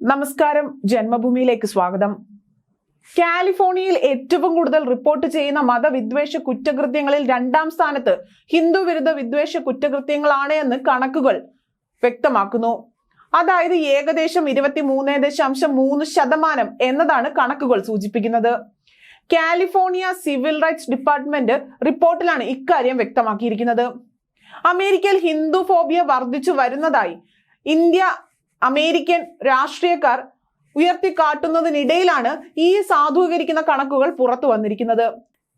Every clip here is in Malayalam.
നമസ്കാരം. ജന്മഭൂമിയിലേക്ക് സ്വാഗതം. കാലിഫോർണിയയിൽ ഏറ്റവും കൂടുതൽ റിപ്പോർട്ട് ചെയ്യുന്ന മതവിദ്വേഷ കുറ്റകൃത്യങ്ങളിൽ രണ്ടാം സ്ഥാനത്ത് ഹിന്ദു വിരുദ്ധ വിദ്വേഷ കുറ്റകൃത്യങ്ങളാണ് എന്ന് കണക്കുകൾ വ്യക്തമാക്കുന്നു. അതായത് ഏകദേശം ഇരുപത്തി മൂന്ന് ദശാംശം മൂന്ന് ശതമാനം എന്നതാണ് കണക്കുകൾ സൂചിപ്പിക്കുന്നത്. കാലിഫോർണിയ സിവിൽ റൈറ്റ്സ് ഡിപ്പാർട്ട്മെന്റ് റിപ്പോർട്ടിലാണ് ഇക്കാര്യം വ്യക്തമാക്കിയിരിക്കുന്നത്. അമേരിക്കയിൽ ഹിന്ദു ഫോബിയ വർദ്ധിച്ചു വരുന്നതായി ഇന്ത്യ അമേരിക്കൻ രാഷ്ട്രീയക്കാർ ഉയർത്തിക്കാട്ടുന്നതിനിടയിലാണ് ഈ സാധൂകരിക്കുന്ന കണക്കുകൾ പുറത്തു വന്നിരിക്കുന്നത്.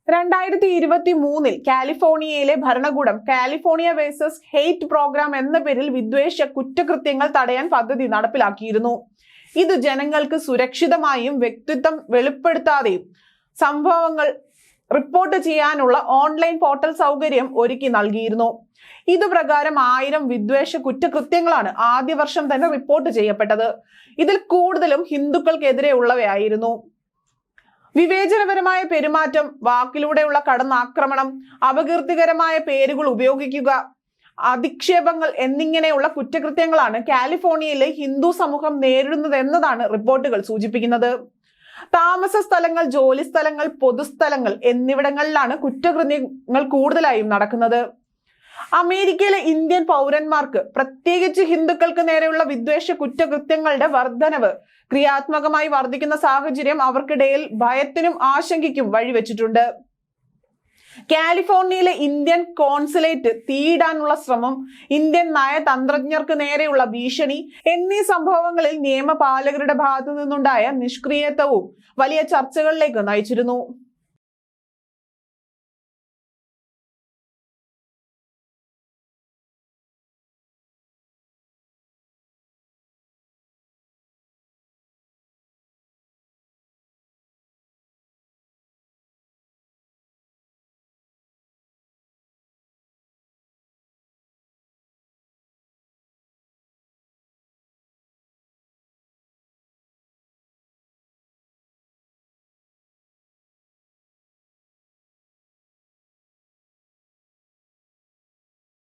രണ്ടായിരത്തി ഇരുപത്തി മൂന്നിൽ കാലിഫോർണിയയിലെ ഭരണകൂടം കാലിഫോർണിയ വേഴ്സസ് ഹെയ്റ്റ് പ്രോഗ്രാം എന്ന പേരിൽ വിദ്വേഷ കുറ്റകൃത്യങ്ങൾ തടയാൻ പദ്ധതി നടപ്പിലാക്കിയിരുന്നു. ഇത് ജനങ്ങൾക്ക് സുരക്ഷിതമായും വ്യക്തിത്വം വെളിപ്പെടുത്താതെയും സംഭവങ്ങൾ റിപ്പോർട്ട് ചെയ്യാനുള്ള ഓൺലൈൻ പോർട്ടൽ സൗകര്യം ഒരുക്കി നൽകിയിരുന്നു. ഇതുപ്രകാരം ആയിരം വിദ്വേഷ കുറ്റകൃത്യങ്ങളാണ് ആദ്യ വർഷം തന്നെ റിപ്പോർട്ട് ചെയ്യപ്പെട്ടത്. ഇതിൽ കൂടുതലും ഹിന്ദുക്കൾക്കെതിരെയുള്ളവയായിരുന്നു. വിവേചനപരമായ പെരുമാറ്റം വാക്കിലൂടെയുള്ള കടന്നാക്രമണം അപകീർത്തികരമായ പേരുകൾ ഉപയോഗിക്കുക അധിക്ഷേപങ്ങൾ എന്നിങ്ങനെയുള്ള കുറ്റകൃത്യങ്ങളാണ് കാലിഫോർണിയയിലെ ഹിന്ദു സമൂഹം നേരിടുന്നതെന്നതാണ് റിപ്പോർട്ടുകൾ സൂചിപ്പിക്കുന്നത്. താമസ സ്ഥലങ്ങൾ ജോലി സ്ഥലങ്ങൾ പൊതുസ്ഥലങ്ങൾ എന്നിവിടങ്ങളിലാണ് കുറ്റകൃത്യങ്ങൾ കൂടുതലായും നടക്കുന്നത്. അമേരിക്കയിലെ ഇന്ത്യൻ പൗരന്മാർക്ക് പ്രത്യേകിച്ച് ഹിന്ദുക്കൾക്ക് നേരെയുള്ള വിദ്വേഷ കുറ്റകൃത്യങ്ങളുടെ വർധനവ് ക്രിയാത്മകമായി വർദ്ധിക്കുന്ന സാഹചര്യം അവർക്കിടയിൽ ഭയത്തിനും ആശങ്കയ്ക്കും വഴിവെച്ചിട്ടുണ്ട്. കാലിഫോർണിയയിലെ ഇന്ത്യൻ കോൺസുലേറ്റ് തീയിടാനുള്ള ശ്രമം ഇന്ത്യൻ നയതന്ത്രജ്ഞർക്ക് നേരെയുള്ള ഭീഷണി എന്നീ സംഭവങ്ങളിൽ നിയമപാലകരുടെ ഭാഗത്തു നിന്നുണ്ടായ നിഷ്ക്രിയത്വവും വലിയ ചർച്ചകളിലേക്ക് നയിച്ചിരുന്നു.